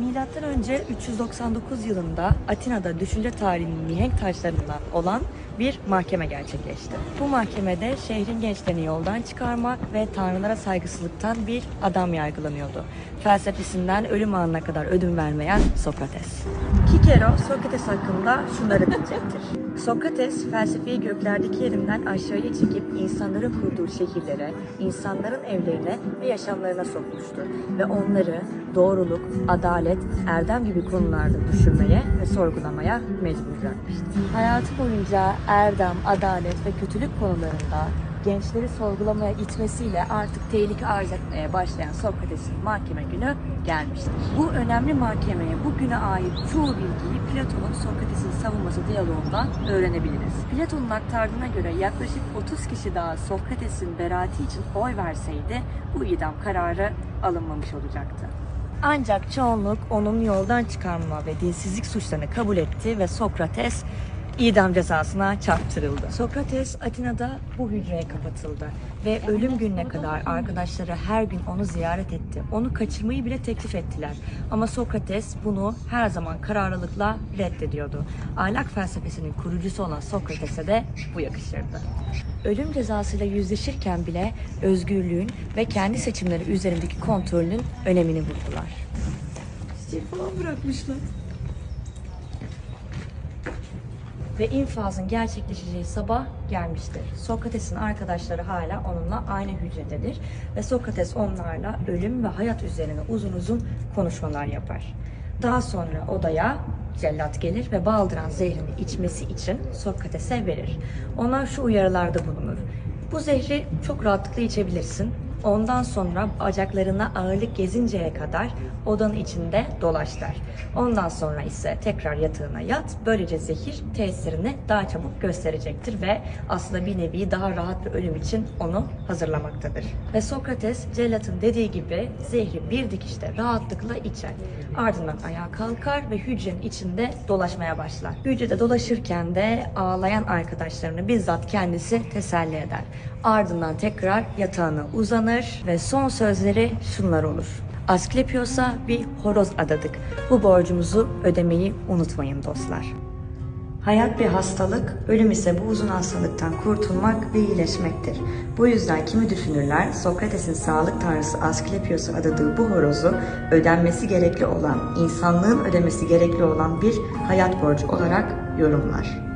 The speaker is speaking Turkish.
Milattan önce 399 yılında Atina'da düşünce tarihinin mihenk taşlarından olan bir mahkeme gerçekleşti. Bu mahkemede şehrin gençlerini yoldan çıkarmak ve tanrılara saygısızlıktan bir adam yargılanıyordu. Felsefesinden ölüm anına kadar ödün vermeyen Sokrates. Kikero, Sokrates hakkında şunları diyecektir. Sokrates, felsefeyi göklerdeki yerinden aşağıya çekip insanların kurduğu şehirlere, insanların evlerine ve yaşamlarına sokmuştur. Ve onları doğruluk, adalet, erdem gibi konularda düşünmeye ve sorgulamaya mecbur bırakmıştır. Hayatı boyunca erdem, adalet ve kötülük konularında gençleri sorgulamaya itmesiyle artık tehlike arz etmeye başlayan Sokrates'in mahkeme günü gelmiştir. Bu önemli mahkemeye bugüne ait çoğu bilgiyi Platon'un Sokrates'in savunması diyaloğundan öğrenebiliriz. Platon'un aktardığına göre yaklaşık 30 kişi daha Sokrates'in beraati için oy verseydi bu idam kararı alınmamış olacaktı. Ancak çoğunluk onun yoldan çıkarma ve dinsizlik suçlarını kabul etti ve Sokrates idam cezasına çarptırıldı. Sokrates Atina'da bu hücreye kapatıldı ve ölüm gününe kadar arkadaşları her gün onu ziyaret etti. Onu kaçırmayı bile teklif ettiler. Ama Sokrates bunu her zaman kararlılıkla reddediyordu. Ahlak felsefesinin kurucusu olan Sokrates'e de bu yakışırdı. Ölüm cezasıyla yüzleşirken bile özgürlüğün ve kendi seçimleri üzerindeki kontrolünün önemini vurdular. Çiçek falan bırakmışlar. Ve infazın gerçekleşeceği sabah gelmiştir. Sokrates'in arkadaşları hala onunla aynı hücrededir. Ve Sokrates onlarla ölüm ve hayat üzerine uzun uzun konuşmalar yapar. Daha sonra odaya cellat gelir ve baldıran zehrini içmesi için Sokrates'e verir. Onlar şu uyarılarda bulunur. Bu zehri çok rahatlıkla içebilirsin. Ondan sonra bacaklarına ağırlık gezinceye kadar odanın içinde dolaş der. Ondan sonra ise tekrar yatağına yat. Böylece zehir tesirini daha çabuk gösterecektir ve aslında bir nevi daha rahat bir ölüm için onu hazırlamaktadır. Ve Sokrates cellatın dediği gibi zehri bir dikişte rahatlıkla içer. Ardından ayağa kalkar ve hücrenin içinde dolaşmaya başlar. Hücrede dolaşırken de ağlayan arkadaşlarını bizzat kendisi teselli eder. Ardından tekrar yatağına uzanır ve son sözleri şunlar olur. Asklepios'a bir horoz adadık. Bu borcumuzu ödemeyi unutmayın dostlar. Hayat bir hastalık, ölüm ise bu uzun hastalıktan kurtulmak ve iyileşmektir. Bu yüzden kimi düşünürler Sokrates'in sağlık tanrısı Asklepios'a adadığı bu horozu ödenmesi gerekli olan, insanlığın ödemesi gerekli olan bir hayat borcu olarak yorumlar.